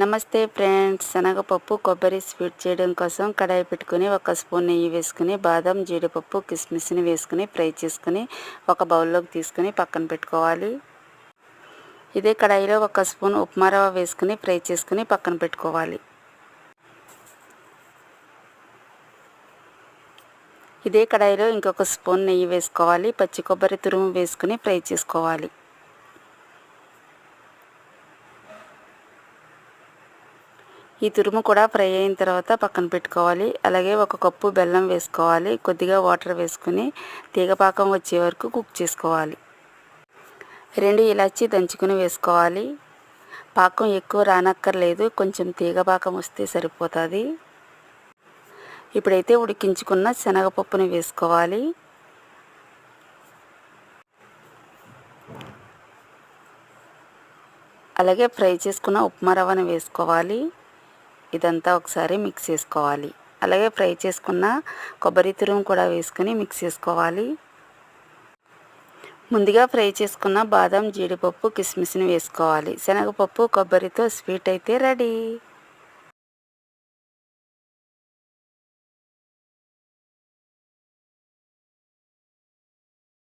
నమస్తే ఫ్రెండ్స్. శనగపప్పు కొబ్బరి స్వీట్ చేయడం కోసం కడాయి పెట్టుకుని ఒక స్పూన్ నెయ్యి వేసుకుని బాదం జీడిపప్పు కిస్మిస్ని వేసుకుని ఫ్రై చేసుకుని ఒక బౌల్లోకి తీసుకుని పక్కన పెట్టుకోవాలి. ఇదే కడాయిలో ఒక స్పూన్ ఉప్మా రవ్వ వేసుకుని ఫ్రై చేసుకుని పక్కన పెట్టుకోవాలి. ఇదే కడాయిలో ఇంకొక స్పూన్ నెయ్యి వేసుకోవాలి. పచ్చి కొబ్బరి తురుము వేసుకుని ఫ్రై చేసుకోవాలి. ఈ తురుము కూడా ఫ్రై అయిన తర్వాత పక్కన పెట్టుకోవాలి. అలాగే ఒక కప్పు బెల్లం వేసుకోవాలి. కొద్దిగా వాటర్ వేసుకుని తీగపాకం వచ్చే వరకు కుక్ చేసుకోవాలి. రెండు ఇలాచి దంచుకుని వేసుకోవాలి. పాకం ఎక్కువ రానక్కర్లేదు. కొంచెం తీగపాకం వస్తే సరిపోతుంది. ఇప్పుడైతే ఉడికించుకున్న శనగపప్పుని వేసుకోవాలి. అలాగే ఫ్రై చేసుకున్న ఉప్మా రవ్వను వేసుకోవాలి. ఇదంతా ఒకసారి మిక్స్ చేసుకోవాలి. అలాగే ఫ్రై చేసుకున్న కొబ్బరి తురుము కూడా వేసుకుని మిక్స్ చేసుకోవాలి. ముందుగా ఫ్రై చేసుకున్న బాదం జీడిపప్పు కిస్మిస్ని వేసుకోవాలి. శనగపప్పు కొబ్బరితో స్వీట్ అయితే రెడీ.